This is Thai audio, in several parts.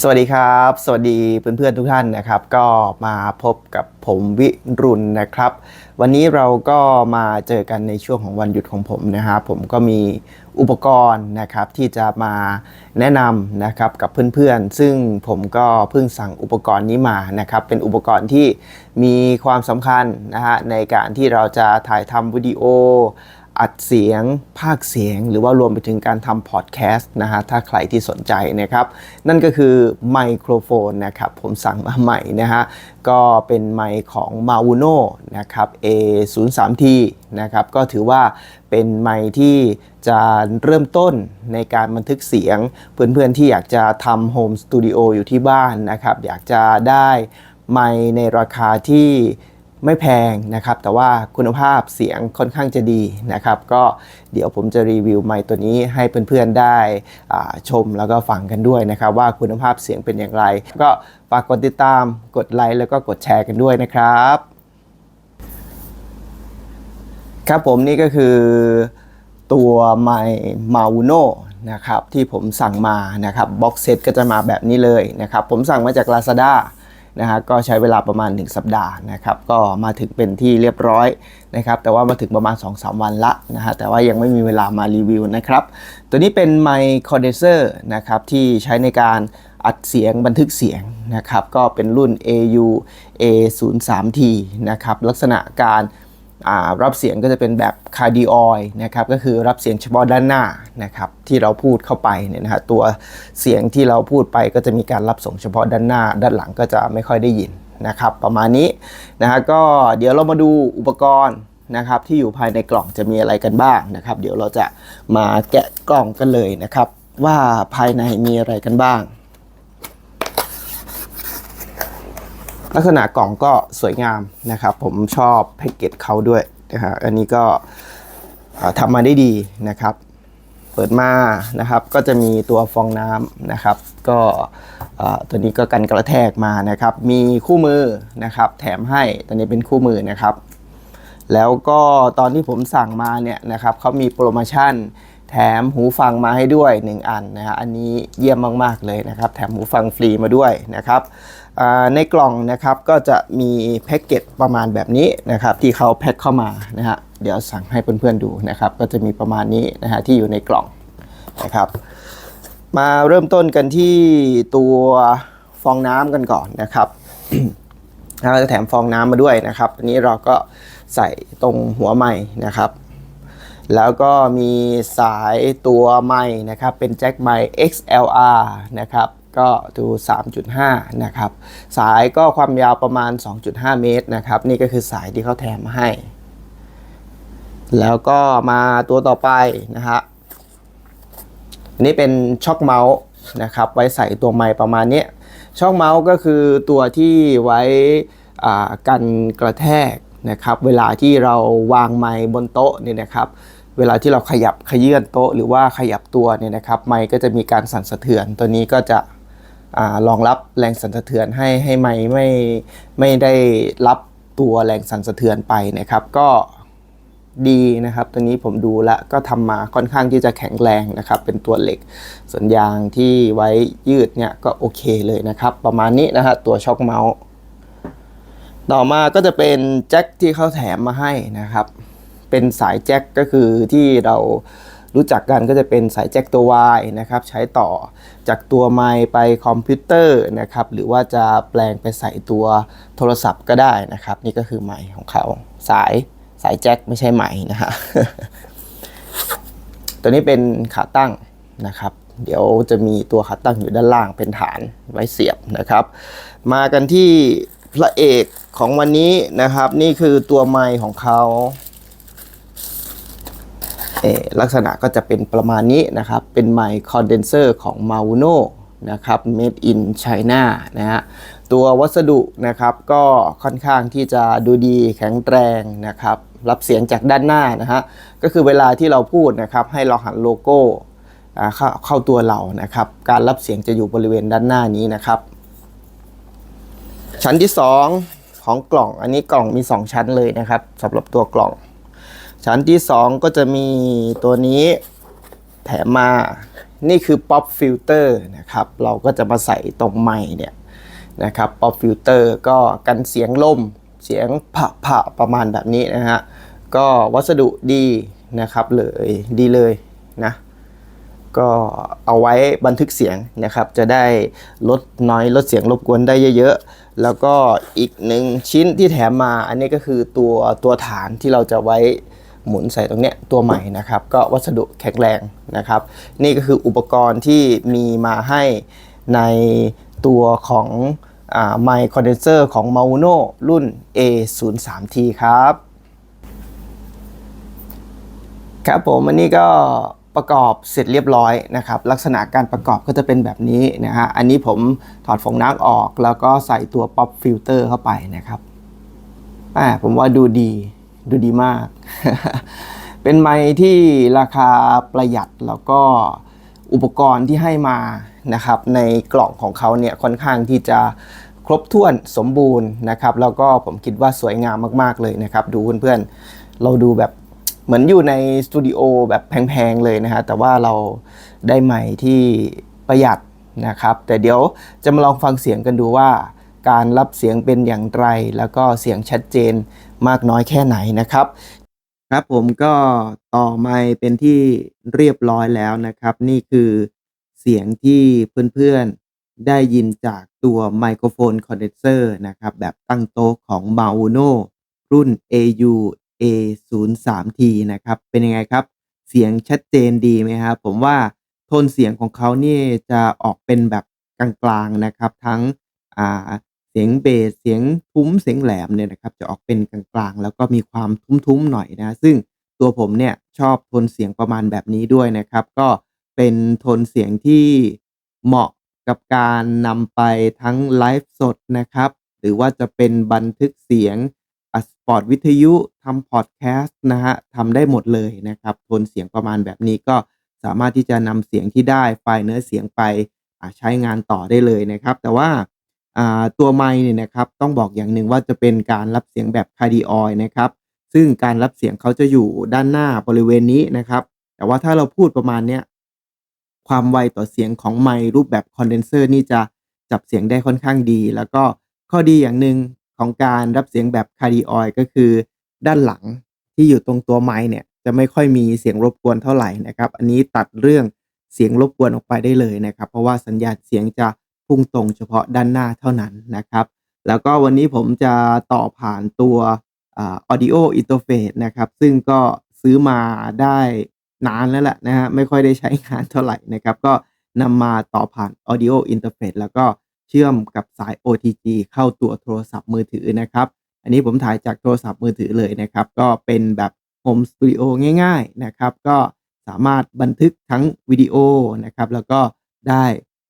สวัสดีครับ สวัสดีเพื่อนๆทุกท่านนะครับ ก็มาพบกับผมวิรุณนะครับ วันนี้เราก็มาเจอกันในช่วงของวันหยุดของผมนะครับผมก็มีอุปกรณ์นะครับที่จะมาแนะนำนะครับกับเพื่อนๆ ซึ่งผมก็เพิ่งสั่งอุปกรณ์นี้มานะครับ เป็นอุปกรณ์ที่มีความสำคัญนะฮะในการที่เราจะถ่ายทำวิดีโอ อัดเสียง ภาคเสียง หรือว่ารวมไปถึงการทำพอดแคสต์นะฮะ ถ้าใครที่สนใจนะครับ นั่นก็คือไมโครโฟนนะครับ ผมสั่งมาใหม่นะฮะ ก็เป็นไมค์ของ m a u n o นะครับ A03T นะครับ ก็ถือว่าเป็นไมค์ที่จะเริ่มต้นในการบันทึกเสียง เพื่อนๆที่อยากจะทำโฮมสตูดิโออยู่ที่บ้านนะครับ อยากจะได้ไมค์ในราคาที่ ไม่แพงนะครับ แต่ว่าคุณภาพเสียงค่อนข้างจะดีนะครับ ก็เดี๋ยวผมจะรีวิวไมค์ตัวนี้ให้เพื่อนๆได้ชมแล้วก็ฟังกันด้วยนะครับ ว่าคุณภาพเสียงเป็นอย่างไร ก็ฝากกดติดตามกดไลค์แล้วก็กดแชร์กันด้วยนะครับครับผมนี่ก็คือตัวไมค์มาวูโนนะครับที่ผมสั่งมานะครับบ็อกเซตก็จะมาแบบนี้เลยนะครับ ผมสั่งมาจาก Lazada นะฮะก็ใช้เวลาประมาณ 1 สัปดาห์นะครับก็มาถึงเป็นที่เรียบร้อยนะครับแต่ว่ามาถึงประมาณ 2-3 วันละนะฮะแต่ว่ายังไม่มีเวลามารีวิวนะครับตัวนี้เป็นไมค์คอนเดนเซอร์นะครับที่ใช้ในการอัดเสียงบันทึกเสียงนะครับก็เป็นรุ่น AU A03T นะครับลักษณะการ รับเสียงก็จะเป็นแบบคาร์ดิออยนะครับก็คือรับเสียงเฉพาะด้านหน้านะครับที่เราพูดเข้าไปเนี่ยนะฮะตัวเสียงที่เราพูดไปก็จะมีการรับส่งเฉพาะด้านหน้า ด้านหลังก็จะไม่ค่อยได้ยินนะครับประมาณนี้นะฮะก็เดี๋ยวเรามาดูอุปกรณ์นะครับที่อยู่ภายในกล่องจะมีอะไรกันบ้างนะครับเดี๋ยวเราจะมาแกะกล่องกันเลยนะครับว่าภายในมีอะไรกันบ้าง ลักษณะกล่องก็สวยงามนะครับ ผมชอบแพ็กเกจเขาด้วยนะฮะอันนี้ก็ทำมาได้ดีนะครับ เปิดมานะครับก็จะมีตัวฟองน้ำนะครับ ก็ตัวนี้ก็กันกระแทกมานะครับ มีคู่มือนะครับ แถมให้ตัวนี้เป็นคู่มือนะครับ แล้วก็ตอนที่ผมสั่งมาเนี่ยนะครับเขามีโปรโมชั่นแถมหูฟังมาให้ด้วย 1 อันนะฮะอันนี้เยี่ยมมาก ๆ เลยนะครับ แถมหูฟังฟรีมาด้วยนะครับ ในกล่องนะครับก็จะมีแพ็กเกจประมาณแบบนี้นะครับที่เขาแพ็คเข้ามานะฮะเดี๋ยวสั่งให้เพื่อนๆดูนะครับก็จะมีประมาณนี้นะฮะที่อยู่ในกล่องนะครับ มาเริ่มต้นกันที่ตัวฟองน้ำกันก่อนนะครับเราจะแถมฟองน้ำมาด้วยนะครับอันนี้เราก็ใส่ตรงหัวไม้นะครับ แล้วก็มีสายตัวไม้นะครับเป็นแจ็คไมค์ XLR นะครับ ก็ดู 3.5 นะครับ สายก็ความยาวประมาณ 2.5 เมตรนะครับ นี่ก็คือสายที่เขาแถมมาให้ แล้วก็มาตัวต่อไปนะฮะอันนี้เป็นช็อคเมาส์นะครับ ไว้ใส่ตัวไม้ประมาณนี้ช็อคเมาส์ก็คือตัวที่ไว้กันกระแทกนะครับ เวลาที่เราวางไม้บนโต๊ะเนี่ยนะครับ เวลาที่เราขยับขยื่นโต๊ะหรือว่าขยับตัวเนี่ยนะครับ ไม้ก็จะมีการสั่นสะเทือน ตัวนี้ก็จะ รองรับแรงสั่นสะเทือนให้ให้ไม้ไม่ไม่ได้รับตัวแรงสั่นสะเทือนไปนะครับ ก็ดีนะครับตัวนี้ผมดูแล้วก็ทำมาค่อนข้างที่จะแข็งแรงนะครับ เป็นตัวเหล็กส่วนยางที่ไว้ยืดเนี่ยก็โอเคเลยนะครับ ประมาณนี้นะฮะตัวช็อคเมาส์ต่อมาก็จะเป็นแจ็คที่เขาแถมมาให้นะครับ เป็นสายแจ็คก็คือที่เรา รู้จักกันก็จะเป็นสายแจ็คตัว Y นะครับใช้ต่อจากตัวไมค์ไปคอมพิวเตอร์นะครับหรือว่าจะแปลงไปใส่ตัวโทรศัพท์ก็ได้นะครับ นี่ก็คือไมค์ของเขาสายสายแจ็คไม่ใช่ไมค์นะฮะตัวนี้เป็นขาตั้งนะครับ เดี๋ยวจะมีตัวขาตั้งอยู่ด้านล่างเป็นฐานไว้เสียบนะครับ มากันที่พระเอกของวันนี้นะครับ นี่คือตัวไมค์ของเขา ลักษณะก็จะเป็นประมาณนี้นะครับ เป็นไมค์คอนเดนเซอร์ของ m a u n o นะครับ made in China นะฮะ ตัววัสดุนะครับก็ค่อนข้างที่จะดูดีแข็งแรงนะครับ รับเสียงจากด้านหน้านะฮะ ก็คือเวลาที่เราพูดนะครับให้เราหันโลโก้เข้าเข้าตัวเรานะครับ การรับเสียงจะอยู่บริเวณด้านหน้านี้นะครับ ชั้นที่ 2 ของกล่อง อันนี้กล่องมี 2 ชั้นเลยนะครับสำหรับตัวกล่อง ชั้นที่ 2 ก็จะมีตัวนี้แถมมา นี่คือ pop filter นะครับ เราก็จะมาใส่ตรงไมค์เนี่ยนะครับ pop filter ก็กันเสียงลม เสียงผ่าผ่าประมาณแบบนี้นะฮะ ก็วัสดุดีนะครับเลยดีเลยนะ ก็เอาไว้บันทึกเสียงนะครับ จะได้ลดน้อยลดเสียงรบกวนได้เยอะๆ แล้วก็อีกหนึ่งชิ้นที่แถมมา อันนี้ก็คือตัวตัวฐานที่เราจะไว้ หมุนใส่ตรงเนี้ยตัวใหม่นะครับ ก็วัสดุแข็งแรงนะครับ นี่ก็คืออุปกรณ์ที่มีมาให้ในตัวของไมค์คอนเดนเซอร์ของ m a u n o รุ่น A03T ครับ ครับผมอันนี้ก็ประกอบเสร็จเรียบร้อยนะครับ ลักษณะการประกอบก็จะเป็นแบบนี้นะฮะอันนี้ผมถอดฟองน้ำออก แล้วก็ใส่ตัวป๊อปฟิลเตอร์เข้าไปนะครับอ่าผมว่าดูดี ดูดีมาก เป็นไม้ที่ราคาประหยัดแล้วก็อุปกรณ์ที่ให้มานะครับ ในกล่องของเขาเนี่ยค่อนข้างที่จะครบถ้วนสมบูรณ์นะครับ แล้วก็ผมคิดว่าสวยงามมากๆเลยนะครับ ดูเพื่อนๆเราดูแบบเหมือนอยู่ในสตูดิโอแบบแพงๆเลยนะฮะแต่ว่าเราได้ใหม่ที่ประหยัดนะครับ แต่เดี๋ยวจะมาลองฟังเสียงกันดูว่า การรับเสียงเป็นอย่างไร แล้วก็เสียงชัดเจนมากน้อยแค่ไหนนะครับครับผมก็ต่อไมค์เป็นที่เรียบร้อยแล้วนะครับ นี่คือเสียงที่เพื่อนๆได้ยินจากตัวไมโครโฟนคอนเดนเซอร์นะครับ แบบตั้งโต๊ะของ m a u n o รุ่น AU A03T นะครับ เป็นยังไงครับ เสียงชัดเจนดีไหมครับผมว่าโทนเสียงของเขานี่จะออกเป็นแบบกลางๆนะครับ ทั้งอ่า เสียงเบสเสียงทุ้มเสียงแหลมเนี่ยนะครับจะออกเป็นกลางๆ แล้วก็มีความทุ้มๆหน่อยนะซึ่งตัวผมเนี่ยชอบโทนเสียงประมาณแบบนี้ด้วยนะครับ ก็เป็นโทนเสียงที่เหมาะกับการนำไปทั้งไลฟ์สดนะครับ หรือว่าจะเป็นบันทึกเสียงอัดสปอร์ตวิทยุทำพอดแคสต์นะฮะทำได้หมดเลยนะครับโทนเสียงประมาณแบบนี้ก็สามารถที่จะนำเสียงที่ได้ไฟล์เนื้อเสียงไปใช้งานต่อได้เลยนะครับ แต่ว่า ตัวไมค์เนี่ยนะครับต้องบอกอย่างหนึ่งว่าจะเป็นการรับเสียงแบบคาร์ดิออยนะครับ ซึ่งการรับเสียงเขาจะอยู่ด้านหน้าบริเวณนี้นะครับ แต่ว่าถ้าเราพูดประมาณเนี้ยความไวต่อเสียงของไมค์รูปแบบคอนเดนเซอร์นี่จะจับเสียงได้ค่อนข้างดี แล้วก็ข้อดีอย่างหนึ่งของการรับเสียงแบบคาร์ดิออยก็คือ ด้านหลังที่อยู่ตรงตัวไมค์เนี่ยจะไม่ค่อยมีเสียงรบกวนเท่าไหร่นะครับ อันนี้ตัดเรื่องเสียงรบกวนออกไปได้เลยนะครับ เพราะว่าสัญญาณเสียงจะ พุ่งตรงเฉพาะด้านหน้าเท่านั้นนะครับ แล้วก็วันนี้ผมจะต่อผ่านตัวอ่า audio interface นะครับ ซึ่งก็ซื้อมาได้นานแล้วแหละนะฮะไม่ค่อยได้ใช้งานเท่าไหร่นะครับ ก็นำมาต่อผ่าน audio interface แล้วก็เชื่อมกับสาย OTG เข้าตัวโทรศัพท์มือถือนะครับ อันนี้ผมถ่ายจากโทรศัพท์มือถือเลยนะครับ ก็เป็นแบบโฮมสตูดิโอง่าย ๆนะครับ ก็สามารถบันทึกทั้งวิดีโอนะครับ แล้วก็ได้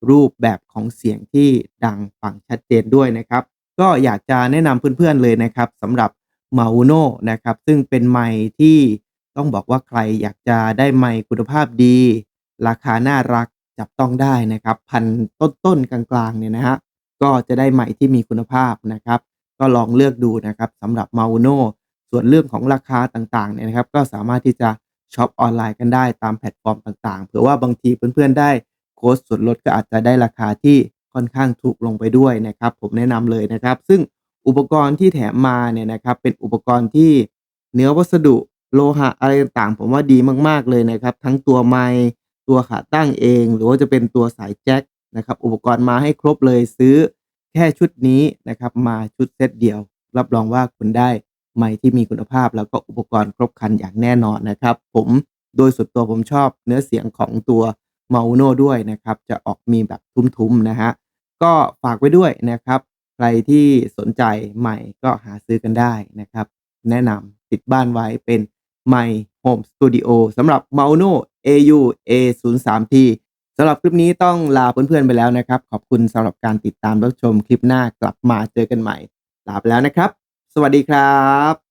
รูปแบบของเสียงที่ดังฟังชัดเจนด้วยนะครับ ก็อยากจะแนะนำเพื่อนๆเลยนะครับสำหรับ m a u n o นะครับ ซึ่งเป็นไมค์ที่ต้องบอกว่าใครอยากจะได้ไมค์คุณภาพดี ราคาน่ารักจับต้องได้นะครับพันต้นๆกลางๆเนี่ยนะฮะก็จะได้ไมค์ที่มีคุณภาพนะครับ ก็ลองเลือกดูนะครับสำหรับ m a u n o ส่วนเรื่องของราคาต่างๆเนี่ยนะครับ ก็สามารถที่จะช็อปออนไลน์กันได้ตามแพลตฟอร์มต่างๆเผื่อว่าบางทีเพื่อนๆได้ โค้ดส่วนลดก็อาจจะได้ราคาที่ค่อนข้างถูกลงไปด้วยนะครับ ผมแนะนำเลยนะครับ ซึ่งอุปกรณ์ที่แถมมาเนี่ยนะครับเป็นอุปกรณ์ที่เนื้อวัสดุโลหะอะไรต่างๆ ผมว่าดีมากๆเลยนะครับ ทั้งตัวไมค์ตัวขาตั้งเอง หรือว่าจะเป็นตัวสายแจ็คนะครับอุปกรณ์มาให้ครบเลยซื้อแค่ชุดนี้นะครับมาชุดเซตเดียว รับรองว่าคุณได้ไมค์ที่มีคุณภาพ แล้วก็อุปกรณ์ครบครันอย่างแน่นอนนะครับ ผมโดยส่วนตัวผมชอบเนื้อเสียงของตัว m a u n o ด้วยนะครับ จะออกมีแบบทุ้มๆนะฮะ ก็ฝากไว้ด้วยนะครับ ใครที่สนใจใหม่ก็หาซื้อกันได้นะครับ แนะนำติดบ้านไว้เป็นไมค์โฮมสตูดิโอสำหรับ m a u n o AU A03T สำหรับคลิปนี้ต้องลาเพื่อนๆไปแล้วนะครับ ขอบคุณสำหรับการติดตามรับชมคลิปหน้ากลับมาเจอกันใหม่ ลาไปแล้วนะครับ สวัสดีครับ